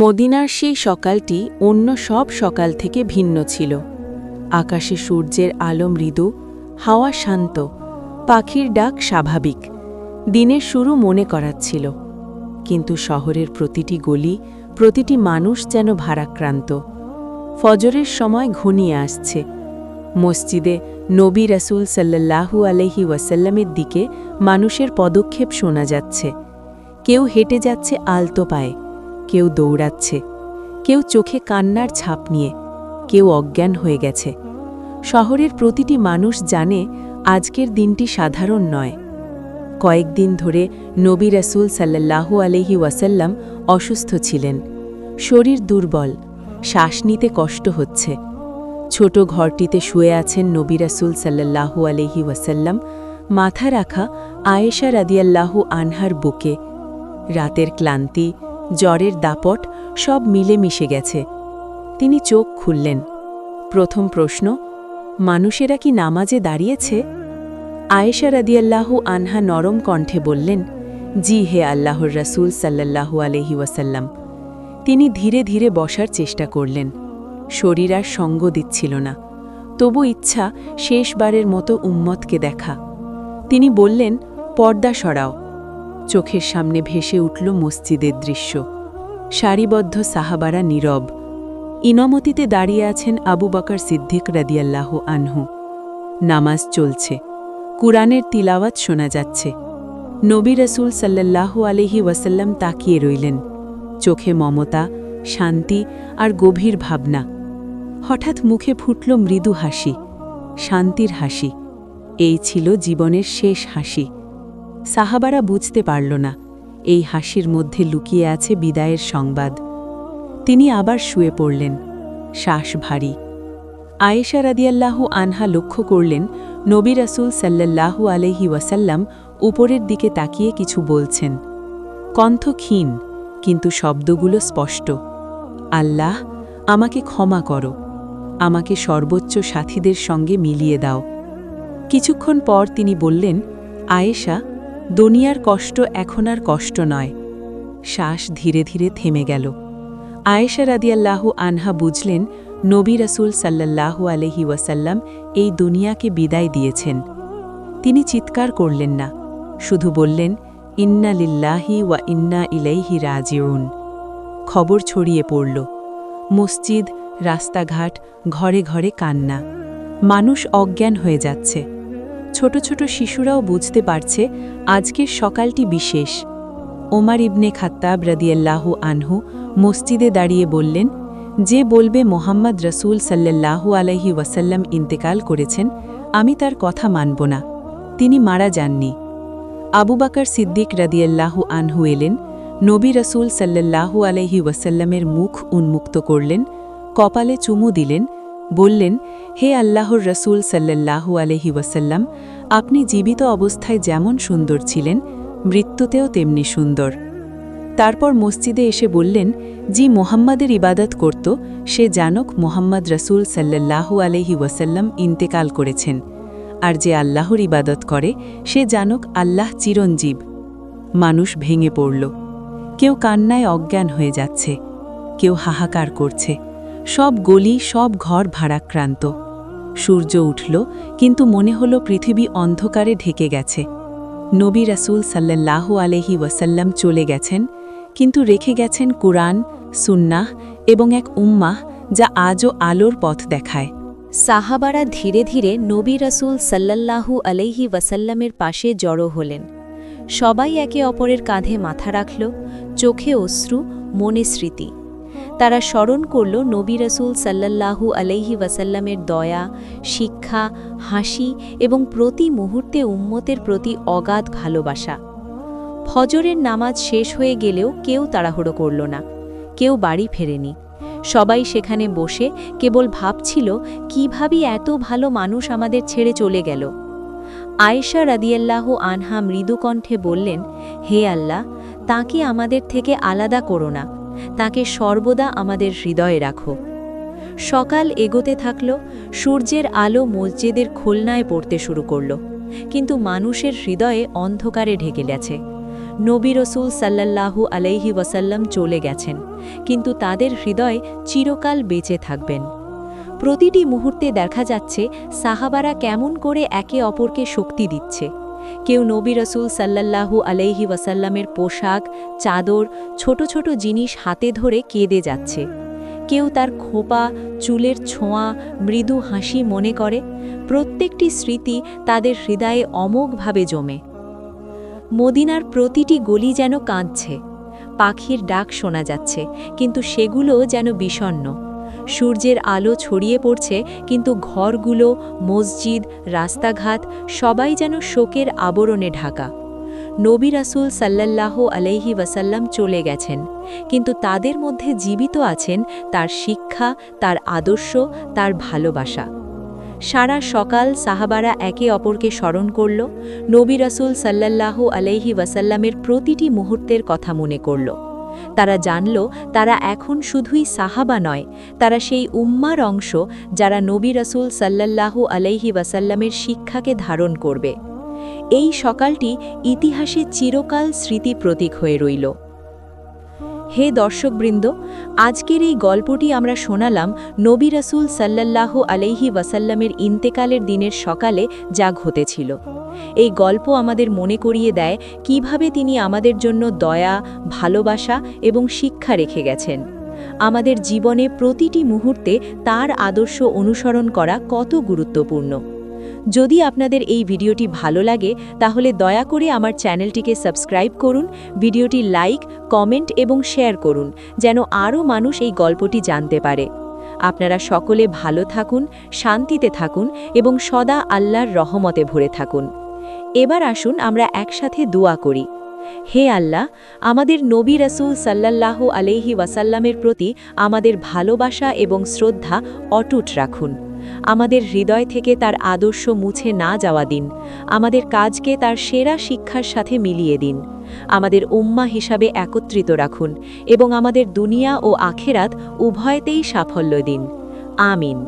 মদিনার সেই সকালটি অন্য সব সকাল থেকে ভিন্ন ছিল। আকাশে সূর্যের আলো মৃদু, হাওয়া শান্ত, পাখির ডাক স্বাভাবিক, দিনের শুরু মনে করাচ্ছিল। কিন্তু শহরের প্রতিটি গলি, প্রতিটি মানুষ যেন ভারাক্রান্ত। ফজরের সময় ঘনিয়ে আসছে। মসজিদে নবী রাসূল সাল্লাল্লাহু আলহি ওয়াসাল্লামের দিকে মানুষের পদক্ষেপ শোনা যাচ্ছে। কেউ হেঁটে যাচ্ছে আলতো পায়ে। কেউ দৌড়াচ্ছে, কেউ চোখে কান্নার ছাপ নিয়ে, কেউ অজ্ঞান হয়ে গেছে। শহরের প্রতিটি মানুষ জানে আজকের দিনটি সাধারণ নয়। কয়েকদিন ধরে নবী রাসূল সাল্লাল্লাহু আলহি ওয়াসাল্লাম অসুস্থ ছিলেন। শরীর দুর্বল, শ্বাস নিতে কষ্ট হচ্ছে। ছোট ঘরটিতে শুয়ে আছেন নবী রাসূল সাল্লাল্লাহু আলহি ওয়াসাল্লাম। মাথা রাখা আয়েশা রাদিয়াল্লাহু আনহার বুকে। রাতের ক্লান্তি জ্বরের দাপট সব মিলে মিশে গেছে। তিনি চোখ খুললেন। প্রথম প্রশ্ন, মানুষেরা কি নামাজে দাঁড়িয়েছে? আয়েশা রাদিয়াল্লাহু আনহা নরম কণ্ঠে বললেন, জি হে আল্লাহর রাসূল সাল্লাল্লাহু আলহি ওয়াসাল্লাম। তিনি ধীরে ধীরে বসার চেষ্টা করলেন। শরীর আর সঙ্গ দিচ্ছিল না। তবু ইচ্ছা শেষবারের মতো উম্মতকে দেখা। তিনি বললেন, পর্দা সরাও। চোখের সামনে ভেসে উঠল মসজিদের দৃশ্য। সারিবদ্ধ সাহাবারা নীরব। ইনমতিতে দাঁড়িয়ে আছেন আবু বকর সিদ্দিক রাদিয়াল্লাহ আনহু। নামাজ চলছে। কুরআনের তিলাওয়াত শোনা যাচ্ছে। নবী রসুল সাল্লাল্লাহু আলহি ওয়াসাল্লাম তাকিয়ে রইলেন। চোখে মমতা, শান্তি আর গভীর ভাবনা। হঠাৎ মুখে ফুটল মৃদু হাসি, শান্তির হাসি। এই ছিল জীবনের শেষ হাসি। সাহাবারা বুঝতে পারল না। এই হাসির মধ্যে লুকিয়ে আছে বিদায়ের সংবাদ। তিনি আবার শুয়ে পড়লেন। শ্বাস ভারী। আয়েশা রাদিয়াল্লাহু আনহা লক্ষ্য করলেন, নবী রাসুল সাল্লাল্লাহু আলহি ওয়াসাল্লাম উপরের দিকে তাকিয়ে কিছু বলছেন। কণ্ঠ ক্ষীণ, কিন্তু শব্দগুলো স্পষ্ট। আল্লাহ, আমাকে ক্ষমা করো। আমাকে সর্বোচ্চ সাথীদের সঙ্গে মিলিয়ে দাও। কিছুক্ষণ পর তিনি বললেন, আয়েশা দুনিয়ার কষ্ট এখন আর কষ্ট নয়। শ্বাস ধীরে ধীরে থেমে গেল। আয়েশা রাদিয়াল্লাহু আনহা বুঝলেন, নবী রাসুল সাল্লাল্লাহু আলহি ওয়াসাল্লাম এই দুনিয়াকে বিদায় দিয়েছেন। তিনি চিৎকার করলেন না, শুধু বললেন, ইন্না লিল্লাহি ওয়া ইন্না ইলাইহি রাজিউন। খবর ছড়িয়ে পড়ল। মসজিদ, রাস্তাঘাট, ঘরে ঘরে কান্না। মানুষ অজ্ঞান হয়ে যাচ্ছে। ছোট ছোট শিশুরাও বুঝতে পারছে আজকের সকালটি বিশেষ। ওমার ইবনে খাত্তাব রদিয়াল্লাহু আনহু মসজিদে দাঁড়িয়ে বললেন, যে বলবে মোহাম্মদ রসুল সাল্লাল্লাহু আলহি ওয়াসাল্লাম ইন্তেকাল করেছেন, আমি তার কথা মানব না। তিনি মারা যাননি। আবু বাকর সিদ্দিক রদিয়াল্লাহু আনহু এলেন, নবী রসুল সাল্লাল্লাহু আলহি ওয়াসাল্লামের মুখ উন্মুক্ত করলেন, কপালে চুমু দিলেন বললেন, হে আল্লাহর রসুল সাল্লাল্লাহু আলহি ওয়াসাল্লাম, আপনি জীবিত অবস্থায় যেমন সুন্দর ছিলেন, মৃত্যুতেও তেমনি সুন্দর। তারপর মসজিদে এসে বললেন যি মোহাম্মদের ইবাদত করত, সে জানক মোহাম্মদ রসুল সাল্লাল্লাহু আলহি ওয়াসাল্লাম ইন্তেকাল করেছেন। আর যে আল্লাহর ইবাদত করে, সে জানক আল্লাহ চিরঞ্জীব। মানুষ ভেঙে পড়ল। কেউ কান্নায় অজ্ঞান হয়ে যাচ্ছে, কেউ হাহাকার করছে। সব গলি, সব ঘর ভারাক্রান্ত। সূর্য উঠল, কিন্তু মনে হল পৃথিবী অন্ধকারে ঢেকে গেছে। নবী রাসুল সাল্লাল্লাহু আলহি ওয়াসাল্লাম চলে গেছেন, কিন্তু রেখে গেছেন কুরআন, সুন্নাহ এবং এক উম্মাহ যা আজও আলোর পথ দেখায়। সাহাবারা ধীরে ধীরে নবী রাসূল সাল্লাল্লাহু আলাইহি ওয়াসাল্লামের পাশে জড়ো হলেন। সবাই একে অপরের কাঁধে মাথা রাখল, চোখে অশ্রু, মনে স্মৃতি। তারা স্মরণ করল নবী রসুল সাল্লাল্লাহু আলাইহি ওয়াসাল্লামের দয়া, শিক্ষা, হাসি এবং প্রতি মুহূর্তে উম্মতের প্রতি অগাধ ভালোবাসা। ফজরের নামাজ শেষ হয়ে গেলেও কেউ তাড়াহুড়ো করল না, কেউ বাড়ি ফেরেনি। সবাই সেখানে বসে কেবল ভাবছিল, কীভাবে এত ভালো মানুষ আমাদের ছেড়ে চলে গেল? আয়েশা রাদিয়াল্লাহ আনহা মৃদুকণ্ঠে বললেন, হে আল্লাহ, তাকে আমাদের থেকে আলাদা করো না। তাকে সর্বদা আমাদের হৃদয়ে রাখো। সকাল এগোতে থাকল, সূর্যের আলো মসজিদের খুলনায় পড়তে শুরু করল, কিন্তু মানুষের হৃদয়ে অন্ধকারে ঢেকে গেছে। নবী রসুল সাল্লাল্লাহু আলাইহি ওয়াসাল্লাম চলে গেছেন, কিন্তু তাদের হৃদয় চিরকাল বেঁচে থাকবেন। প্রতিটি মুহূর্তে দেখা যাচ্ছে, সাহাবারা কেমন করে একে অপরকে শক্তি দিচ্ছে। কেউ নবী রসুল সাল্লাল্লাহু আলাইহি ওয়াসাল্লামের পোশাক, চাদর, ছোট ছোট জিনিস হাতে ধরে কেঁদে যাচ্ছে। কেউ তার খোপা, চুলের ছোঁয়া, মৃদু হাসি মনে করে। প্রত্যেকটি স্মৃতি তাদের হৃদয়ে অমোঘভাবে জমে। মদিনার প্রতিটি গলি যেন কাঁদছে। পাখির ডাক শোনা যাচ্ছে, কিন্তু সেগুলো যেন বিষণ্ণ। সূর্যের আলো ছড়িয়ে পড়ছে, কিন্তু ঘরগুলো, মসজিদ, রাস্তাঘাট সবাই যেন শোকের আবরণে ঢাকা। নবী রাসুল সাল্লাল্লাহ আলাইহি ওয়াসাল্লাম চলে গেছেন, কিন্তু তাদের মধ্যে জীবিত আছেন তার শিক্ষা, তার আদর্শ, তার ভালোবাসা। সারা সকাল সাহাবারা একে অপরকে স্মরণ করল, নবী রাসুল সাল্লাল্লাহু আলাইহি ওয়াসাল্লামের প্রতিটি মুহূর্তের কথা মনে করল। তারা জানল তারা এখন শুধুই সাহাবা নয়, তারা সেই উম্মার অংশ যারা নবী রসুল সাল্লাল্লাহু আলাইহি ওয়াসাল্লামের শিক্ষাকে ধারণ করবে। এই সকালটি ইতিহাসে চিরকাল স্মৃতি প্রতীক হয়ে রইল। হে দর্শকবৃন্দ, আজকের এই গল্পটি আমরা শোনালাম নবী রাসুল সাল্লাল্লাহ আলাইহি ওয়াসাল্লামের ইন্তেকালের দিনের সকালে যা ঘটেছিল। এই গল্প আমাদের মনে করিয়ে দেয় কীভাবে তিনি আমাদের জন্য দয়া, ভালোবাসা এবং শিক্ষা রেখে গেছেন। আমাদের জীবনে প্রতিটি মুহূর্তে তার আদর্শ অনুসরণ করা কত গুরুত্বপূর্ণ। যদি আপনাদের এই ভিডিওটি ভালো লাগে, তাহলে দয়া করে আমার চ্যানেলটিকে সাবস্ক্রাইব করুন, ভিডিওটি লাইক, কমেন্ট এবং শেয়ার করুন, যেন আরও মানুষ এই গল্পটি জানতে পারে। আপনারা সকলে ভালো থাকুন, শান্তিতে থাকুন এবং সদা আল্লাহর রহমতে ভরে থাকুন। এবার আসুন আমরা একসাথে দোয়া করি। হে আল্লাহ, আমাদের নবী রাসূল সাল্লাল্লাহু আলাইহি ওয়াসাল্লামের প্রতি আমাদের ভালোবাসা এবং শ্রদ্ধা অটুট রাখুন। আমাদের হৃদয় থেকে তার আদর্শ মুছে না যাওয়া দিন। আমাদের কাজকে তার সেরা শিক্ষার সাথে মিলিয়ে দিন। আমাদের উম্মা হিসাবে একত্রিত রাখুন এবং আমাদের দুনিয়া ও আখেরাত উভয়তেই সাফল্য দিন। আমিন।